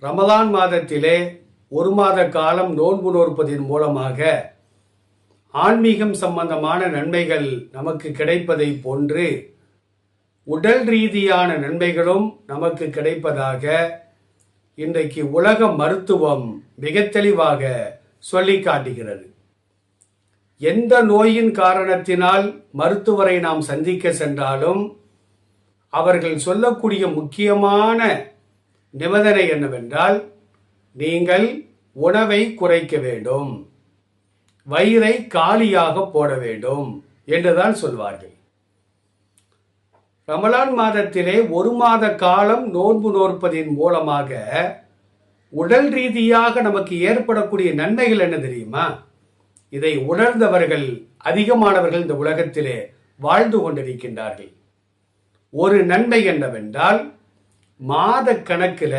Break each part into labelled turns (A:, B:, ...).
A: ரமலான் மாதத்திலே ஒரு மாத காலம் நோன்பு நோற்பதின் மூலமாக ஆன்மீகம் சம்பந்தமான நன்மைகள் நமக்கு கிடைப்பதை போன்று உடல் ரீதியான நன்மைகளும் நமக்கு கிடைப்பதாக இன்றைக்கு உலக மருத்துவம் மிக தெளிவாக சொல்லி காட்டுகிறது. எந்த நோயின் காரணத்தினால் மருத்துவரை நாம் சந்திக்க சென்றாலும் அவர்கள் சொல்லக்கூடிய முக்கியமான நிபந்தனை என்னவென்றால் நீங்கள் உணவை குறைக்க வேண்டும். வயிறை காலியாக போட வேண்டும் என்றுதான் சொல்வார்கள். ரமலான் மாதத்திலே ஒரு மாத காலம் நோன்பு நோற்பதின் மூலமாக உடல் ரீதியாக நமக்கு ஏற்படக்கூடிய நன்மைகள் என்ன தெரியுமா? இதை உணர்ந்தவர்கள் அதிகமானவர்கள் இந்த உலகத்திலே வாழ்ந்து கொண்டிருக்கின்றார்கள். ஒரு நன்மை என்னவென்றால் மாத கணக்கில்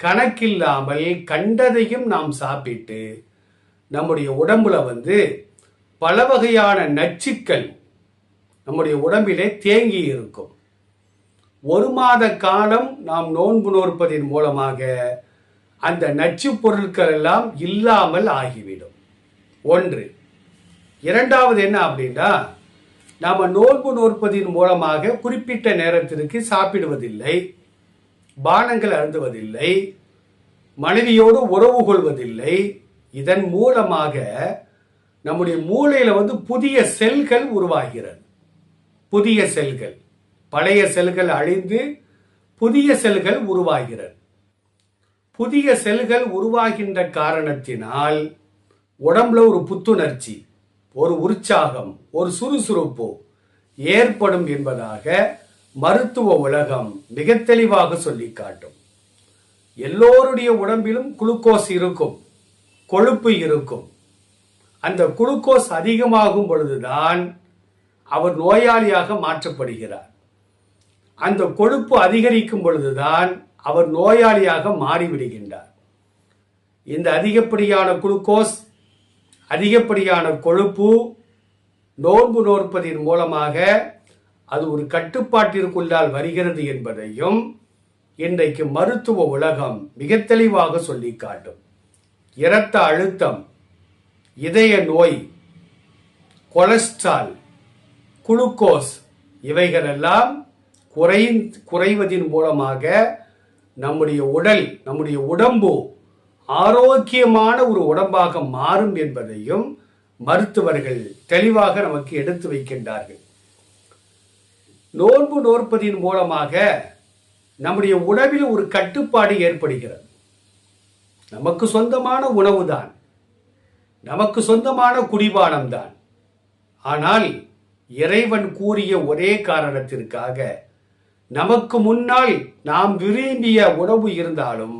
A: கணக்கில்லாமல் கண்டதையும் நாம் சாப்பிட்டு நம்முடைய உடம்புல வந்து பல வகையான நச்சுக்கள் நம்முடைய உடம்பிலே தேங்கி இருக்கும். ஒரு மாத காலம் நாம் நோன்பு நோற்பதின் மூலமாக அந்த நச்சு பொருட்கள் எல்லாம் இல்லாமல் ஆகிவிடும். ஒன்று. இரண்டாவது என்ன அப்படின்னா நாம் நோன்பு நோற்பதின் மூலமாக குறிப்பிட்ட நேரத்திற்கு சாப்பிடுவதில்லை. பானங்கள் அருந்துவதில்லை மனைவியோடு உறவு கொள்வதில்லை. இதன் மூலமாக நம்முடைய மூளையில வந்து புதிய செல்கள் உருவாகிறது. புதிய செல்கள். பழைய செல்கள் அழிந்து புதிய செல்கள் உருவாகிறது. புதிய செல்கள் உருவாகின்ற காரணத்தினால் உடம்புல ஒரு புத்துணர்ச்சி ஒரு உற்சாகம் ஒரு சுறுசுறுப்பு ஏற்படும் என்பதாக மருத்துவ உலகம் மிக தெளிவாக சொல்லி காட்டும். எல்லோருடைய உடம்பிலும் குளுக்கோஸ் இருக்கும் கொழுப்பு இருக்கும். அந்த குளுக்கோஸ் அதிகமாகும் பொழுதுதான் அவர் நோயாளியாக மாற்றப்படுகிறார். அந்த கொழுப்பு அதிகரிக்கும் பொழுதுதான் அவர் நோயாளியாக மாறிவிடுகின்றார். இந்த அதிகப்படியான குளுக்கோஸ் அதிகப்படியான கொழுப்பு நோன்பு நோற்பதின் மூலமாக அது ஒரு கட்டுப்பாட்டிற்குள்ளால் வருகிறது என்பதையும் இன்றைக்கு மருத்துவ உலகம் மிக தெளிவாக சொல்லி காட்டும் இரத்த அழுத்தம் இதய நோய் கொலஸ்ட்ரால் குளுக்கோஸ் இவைகளெல்லாம் குறை குறைவதின் மூலமாக நம்முடைய உடல் நம்முடைய உடம்பு ஆரோக்கியமான ஒரு உடம்பாக மாறும் என்பதையும் மருத்துவர்கள் தெளிவாக நமக்கு எடுத்து வைக்கின்றார்கள். நோன்பு நோற்பதின் மூலமாக நம்முடைய உணவில் ஒரு கட்டுப்பாடு ஏற்படுகிறது. நமக்கு சொந்தமான உணவு தான் நமக்கு சொந்தமான குடிபானம் தான் ஆனால் இறைவன் கூறிய ஒரே காரணத்திற்காக நமக்கு முன்னால் நாம் விரும்பிய உணவு இருந்தாலும்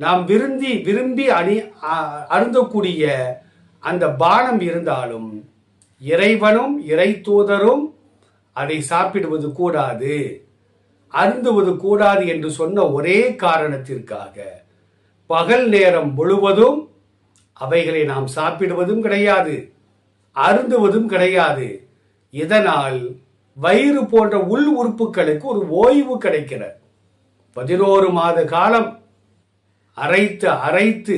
A: நாம் விரும்பி விரும்பி அணி அருந்தக்கூடிய அந்த பானம் இருந்தாலும் இறைவனும் இறை தூதரும் அதை சாப்பிடுவது கூடாது அருந்துவது கூடாது என்று சொன்ன ஒரே காரணத்திற்காக பகல் நேரம் முழுவதும் அவைகளை நாம் சாப்பிடுவதும் கிடையாது அருந்துவதும் கிடையாது. இதனால் வயிறு போன்ற உள் உறுப்புகளுக்கு ஒரு ஓய்வு கிடைக்கிறது. பதினோரு மாத காலம் அரைத்து அரைத்து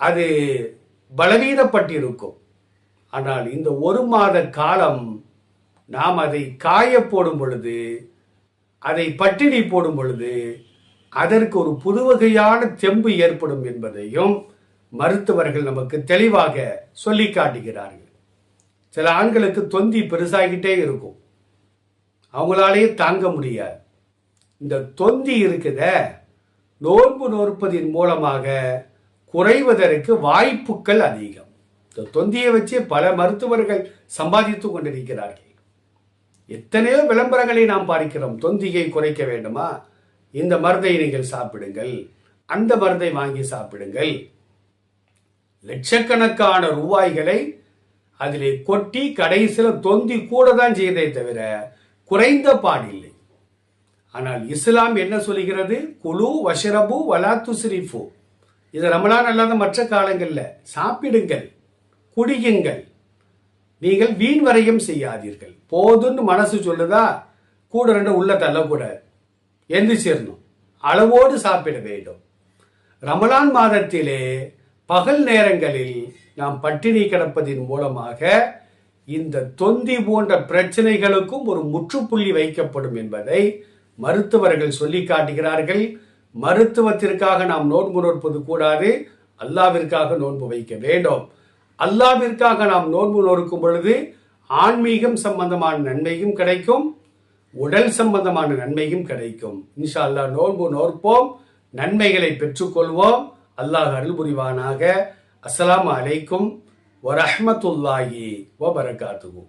A: அது பலவீனப்பட்டிருக்கும். ஆனால் இந்த ஒரு மாத காலம் நாம் அதை காய போடும் பொழுது அதை பட்டினி போடும் பொழுது அதற்கு ஒரு புது வகையான தெம்பு ஏற்படும் என்பதையும் மருத்துவர்கள் நமக்கு தெளிவாக சொல்லி காட்டுகிறார்கள். சில ஆண்களுக்கு தொந்தி பெருசாகிட்டே இருக்கும். அவங்களாலேயே தாங்க முடியாது. இந்த தொந்தி இருக்குத நோன்பு நோற்பதின் மூலமாக குறைவதற்கு வாய்ப்புகள் அதிகம். இந்த தொந்தியை வச்சு பல மருத்துவர்கள் சம்பாதித்து கொண்டிருக்கிறார்கள். எத்தனையோ விளம்பரங்களை நாம் பார்க்கிறோம். தொந்தியை குறைக்க வேண்டுமா? இந்த மருந்தை நீங்கள் சாப்பிடுங்கள். அந்த மருந்தை வாங்கி சாப்பிடுங்கள். லட்சக்கணக்கான ரூபாய்களை அதிலே கொட்டி கடைசியில் தொந்தி கூட தான் செய்தே தவிர குறைந்த பாடில்லை. ஆனால் இஸ்லாம் என்ன சொல்கிறது குழு வஷரபு வலாத்து சிரிஃபு இது ரமலான் அல்லாத மற்ற காலங்களில். சாப்பிடுங்கள் குடியுங்கள். நீங்கள் வீண் வரையும் செய்யாதீர்கள். போதுன்னு மனசு சொல்லுதா? கூட ரெண்டு உள்ள தள்ளக்கூடாது எந்திரிச்சிடணும் அளவோடு சாப்பிட வேண்டும். ரமலான் மாதத்திலே பகல் நேரங்களில் நாம் பட்டினி கிடப்பதின் மூலமாக இந்த தொந்தி போன்ற பிரச்சனைகளுக்கும் ஒரு முற்றுப்புள்ளி வைக்கப்படும் என்பதை மருத்துவர்கள் சொல்லி காட்டுகிறார்கள். மருத்துவத்திற்காக நாம் நோன்பு நோற்பது கூடாது. அல்லாவிற்காக நோன்பு வைக்க வேண்டும். அல்லாவிற்காக நாம் நோன்பு நோக்கும் பொழுது ஆன்மீகம் சம்பந்தமான நன்மையும் கிடைக்கும் உடல் சம்பந்தமான நன்மையும் கிடைக்கும். இன்ஷா அல்லாஹ் நோன்பு நோற்போம் நன்மைகளை பெற்றுக்கொள்வோம். அல்லாஹ் அருள் புரிவானாக. அஸ்லாம் அலைக்கும் வரஹ்மத்துல்லாஹி வபரகாத்துஹு.